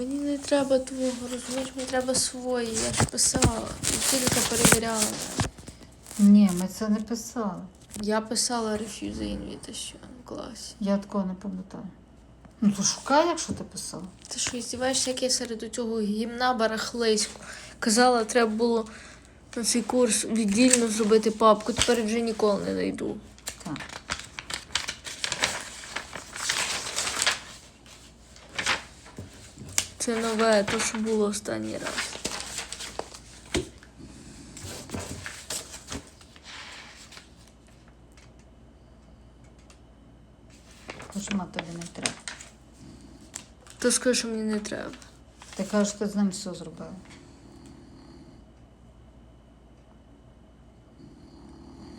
Мені не треба твого, розумієш, мені треба свої. Я ж писала. Вчителька перевіряла. Ні, ми це не писали. Я писала refuse invitation в класі. Я такого не пам'ятаю. Ну то шукай, якщо ти писала. Ти що, здіваєшся, як я серед цього гімна барахлиську. Казала, треба було на цей курс віддільно зробити папку, тепер вже ніколи не знайду. Так. Це нове, то, що було останній раз. Кожма тобі не треба. То скажи, що мені не треба. Ти кажеш, ти з ним все зробила.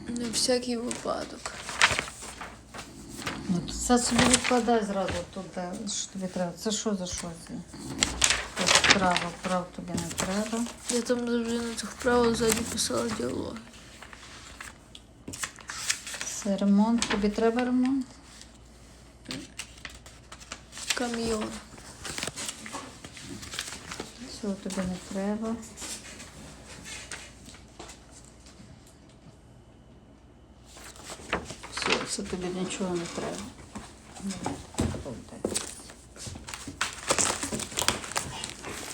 На всякий випадок. Це собі відкладай зразу тут, де, що тобі треба. Це що за що це? Тут право, прав тобі не треба. Я там завжди на цих правилах ззаді писала діалоги. Це ремонт. Тобі треба ремонт? Кам'йон. Цього тобі не треба. Це тобі нічого не треба.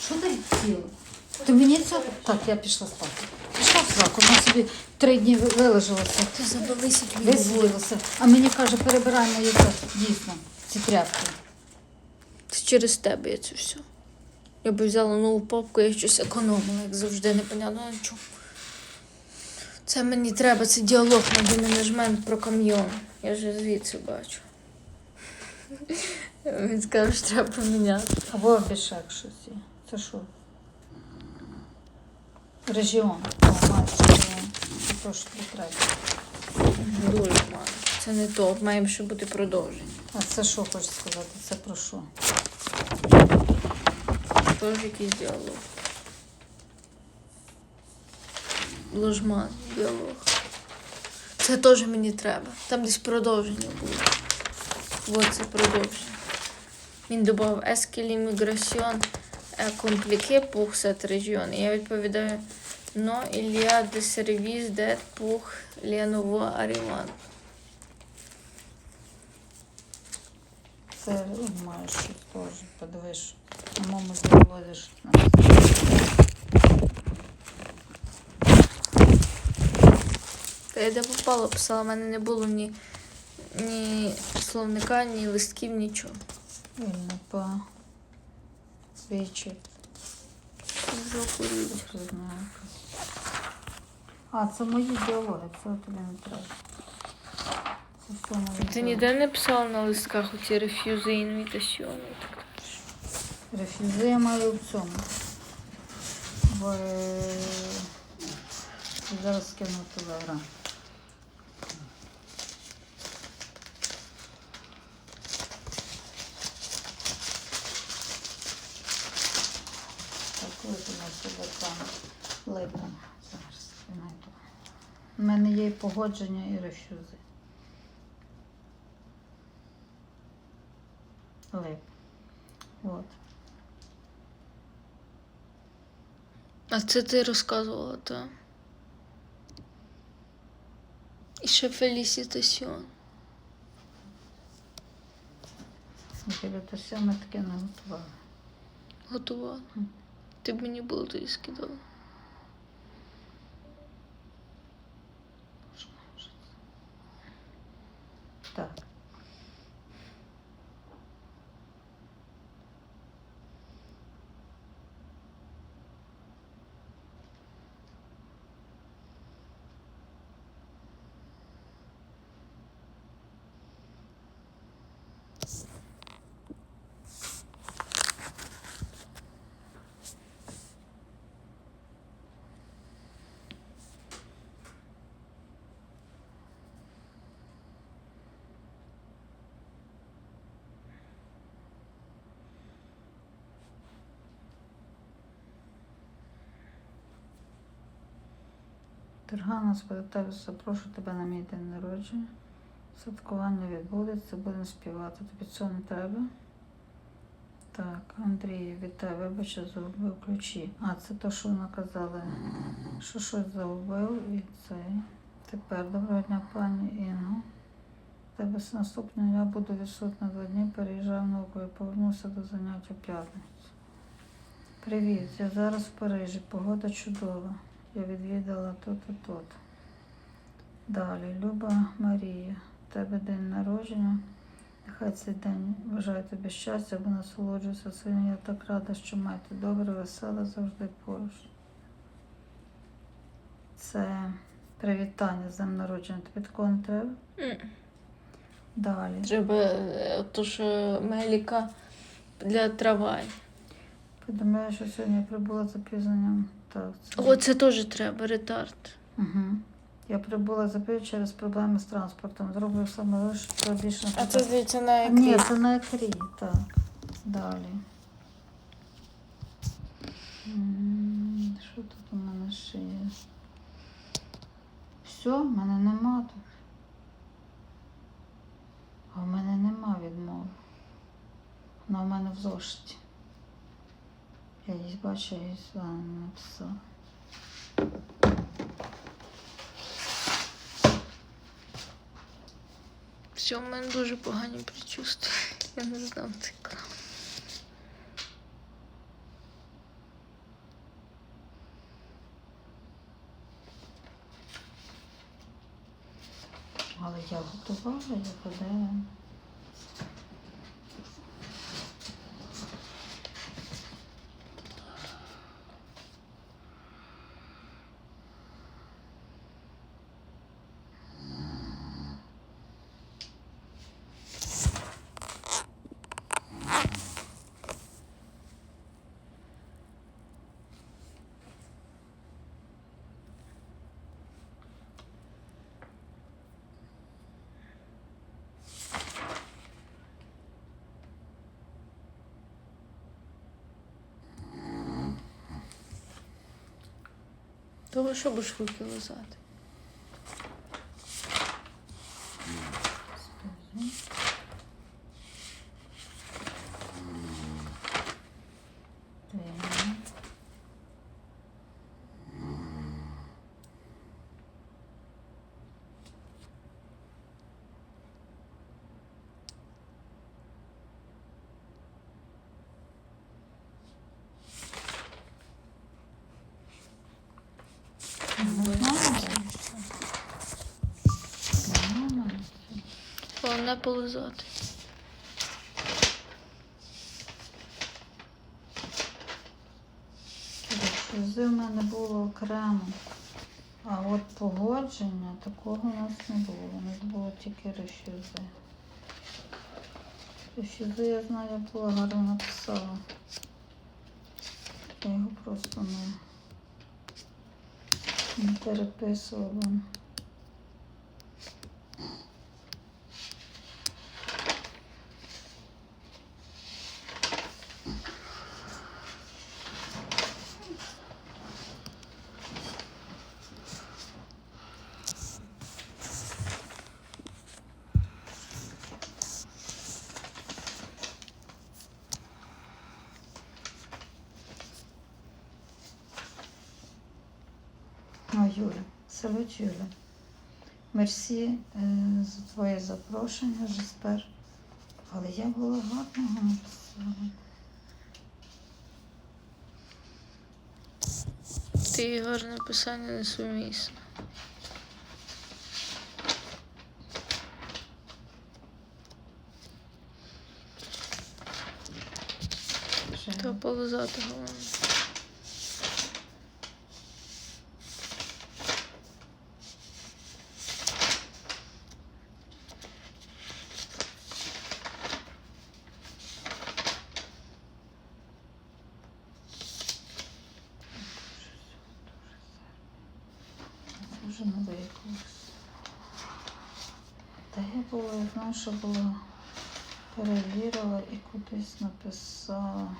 Що ти хотіла? Ти мені це. Так, я пішла спати. Пішла в сраку, вона собі три дні ви- вилежалася, Ти забилися висиділася. А мені каже, перебирай мої це, дійсно, ці тряпки. Це через тебе я це все. Я б взяла нову папку, я щось економила, як завжди, непонятно на чому. Це мені треба, це діалог на менеджмент про кам'йон. Я вже звідси бачу. Він скаже, що треба поміняти. Або обішак щось є. Це що? Регіон. О, маєш регіон. Це то, що тобі треба. Дуже мало. Це не то, має ще бути продовження. А це що хочеш сказати? Це про що? Теж якийсь діалог. Ложман, діалог. Це теж мені треба. Там десь продовження було. Вот це продовження. Він додав Est-ce que l'immigration est compliquée pour cette région? І я відповідаю, a des services d'aide pour les nouveaux arrivants. Це маєш щось теж. Подивиш. Моєму заводиш. Та я де попала, писала, в мене не було ні, ні словника, ні листків, нічого. Вільно по вічі. Вже охуєть. А, це мої діалоги, це тобі не треба. Це все мої Ти ніде не писала на листках оці рефюзи інвітаціони і так далі? Рефюзи я маю в цьому. В... е, Зараз скину телеграм. Так, там липень. Зараз знайду. У мене є і погодження, і рефюзи. Липень. От. А це ти розказувала, так? І ще фелісітаціон. Біля то сьоме таке не готували. Готувала. Ти б мені було тоді скидала. Що може це? Так. Тергана спитаю, запрошу тебе на мій день народження. Святкування відбудеться, будемо співати. Тобі цього не треба. Так, Андрій, вітаю, вибачте, загубив ключі. А, це то, що вона казала, що щось загубив і цей. Тепер доброго дня, пані Інго. Тебе з наступного дня буду відсутна два дні, переїжджав в науку і повернувся до занять у п'ятницю. Привіт, я зараз в Парижі, погода чудова. Я відвідала тут і тут. Далі, Люба Марія, в тебе день народження. Нехай цей день бажаю тобі щастя, бо насолоджуюся своїм. Я так рада, що маєте добре, веселе завжди поруч. Це привітання з днем народження. Тобі такого не треба? М. Далі. Треба е, то, що Меліка для трамваю. Повідомляю, що сьогодні прибула з запізненням. Так, це... О, це теж треба, ретард. Угу. Я прибула запів через проблеми з транспортом. Зроблю саме лише що більше А це здається на А, Ні, це на екрі, так. Далі. Що тут у мене ще є? Все, в мене нема тут. А в мене нема відмови. Вона в мене в зошиті. Я її бачу, я сюди не написала. Все, в мене дуже погані предчувствия. Я не знав цикла. Але я готувала, я подала. Того, що будеш руки лизати? Скажи. Так. Мама. Головне полизати. Рефюзи в мене було окремо. А от погодження такого у нас не було. У нас було тільки рефюзи. Рефюзи, я знаю, я була гарно написала. Я його просто не, не переписувала. О, Юля, салют, Юля. Мерсі е, за твоє запрошення, Жеспер. Але я була гарного написала. Ти гарне писання несумісне. Вже Треба полизати головне. Це вже не викликалось. Та я знаю, що було перевірила і кудись написала.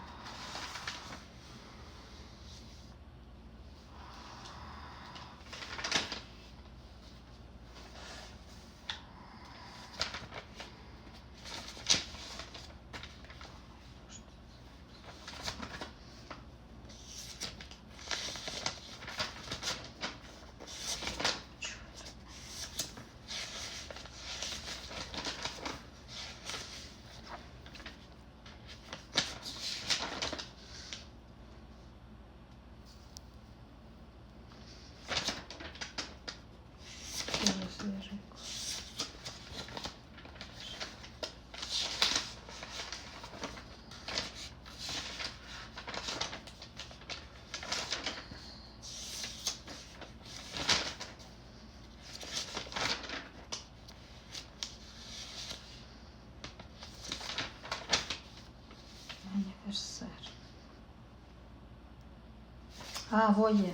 А, во є.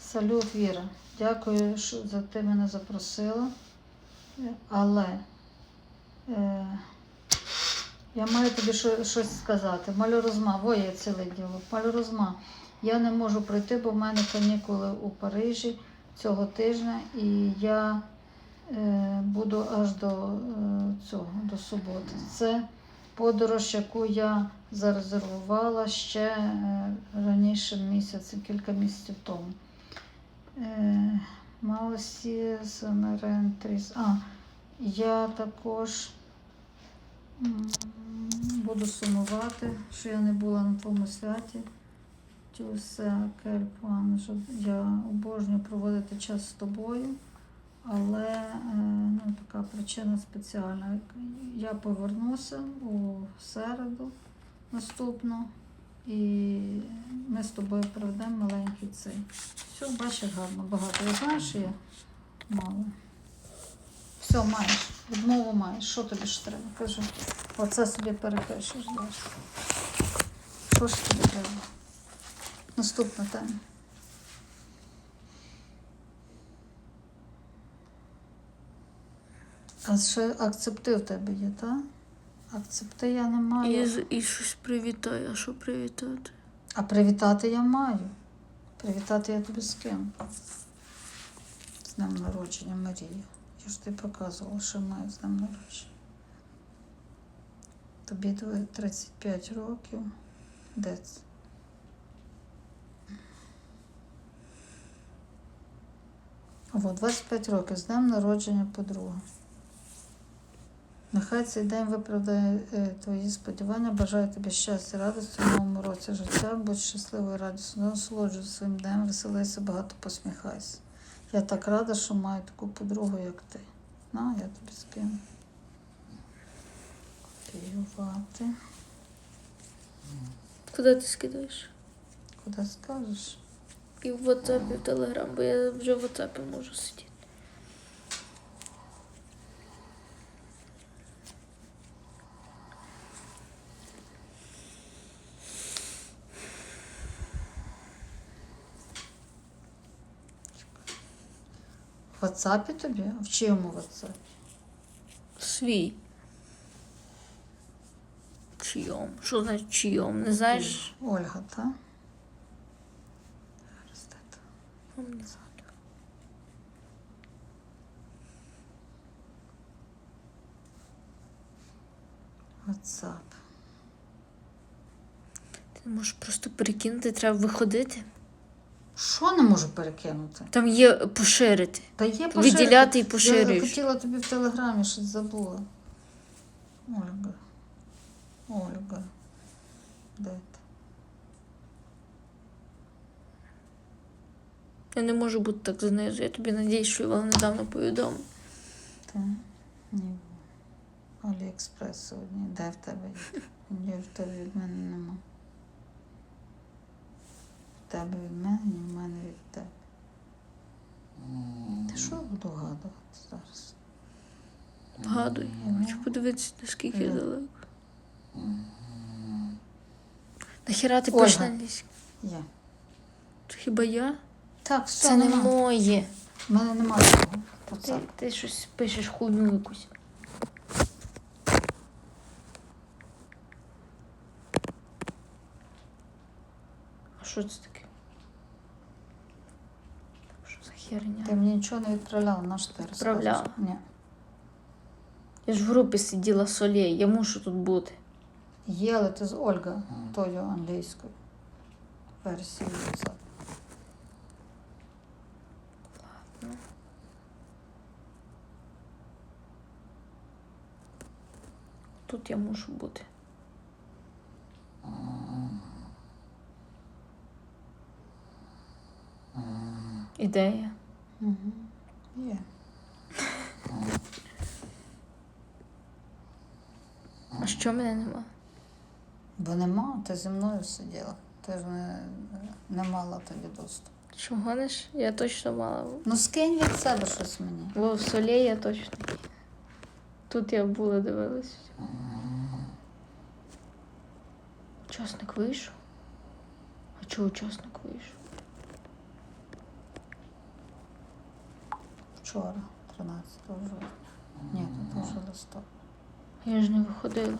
Салют, Віра. Дякую, що за ти мене запросила. Але е, я маю тобі що, щось сказати. Малорозма, во є ціле діло. Малорозма. Я не можу прийти, бо в мене канікули у Парижі цього тижня, і я е, буду аж до е, цього, до суботи. Це подорож, яку я зарезервувала ще е, раніше місяць, кілька місяців тому. Е, Малосі Самарентріс. А, я також буду сумувати, що я не була на тому святі. Тюсе Кельпан, я обожнюю проводити час з тобою, але е, ну, така причина спеціальна. Я повернуся у середу наступну, і ми з тобою проведемо маленький цей. Все, бачиш, гарно, багато. Я знаю, що я мало. Все, маєш, відмову маєш. Що тобі ж треба? Кажи. Оце собі перепишеш. Що ж тобі треба? Наступна тема. А ще акцепти в тебе є, так? Акцепти я не маю. І, з- і щось привітаю. А що привітати? А привітати я маю. Привітати я тобі з ким? З днем народження Марія. Я ж тобі показувала, що маю з днем народження. Тобі твої 35 років. Де це? О, 25 років з днем народження подруги. Нехай цей день виправдає е, твої сподівання. Бажаю тобі щастя, радості в новому році життя. Будь щасливою, радісно, насолоджуйся своїм днем, веселися, багато посміхайся. Я так рада, що маю таку подругу, як ти. На, я тобі скину. Копіювати. Куди ти скидаєш? Куди скажеш? І в WhatsApp, і в Telegram, бо я вже в WhatsApp можу сидіти. В WhatsApp тобі? В чиєму WhatsApp? Свій. Чийом? Що значить чийом? Не знаєш? Ольга, так? Зараз де то? Ну, не знаю. WhatsApp. Ти можеш просто перекинути, треба виходити. Що не можу перекинути? Там є поширити. Та є Виділяти і Я хотіла тобі в телеграмі щось забула. Ольга. Ольга. Де ти? Я не можу бути так знизу. Я тобі надіюсь, що я вам недавно повідомив. Та? Ні. Аліекспрес сьогодні. Де в тебе? Ні, в тебе від мене нема. Тебе від мене, ні в мене від тебе. Та що я буду гадувати зараз? Вгадуй. Мгм. Хочу подивитися, наскільки я далеко. Нахіра ти пишеш на англійській? Є. Це хіба я? Так, все, Це не нема. моє. У мене немає цього. Ти, WhatsApp. ти щось пишеш хуйню якусь. А що це таке? херня? Ти мені нічого не відправляла, на що ти розказуєш? Відправляла. Ні. Я ж в групі сиділа солей, я мушу тут бути. Є, але ти з Ольга, тою англійською версією WhatsApp. Тут я мушу бути. Ідея. А мене нема? Бо нема, ти зі мною сиділа. Ти ж не, не мала тоді доступу. Що гониш? Я точно мала. Ну скинь від себе щось мені. Бо в солі я точно. Тут я була дивилась. Часник вийшов. А чого учасник вийшов? Вчора, 13 жовтня. Ні, тут вже листопад. Я ж не виходила.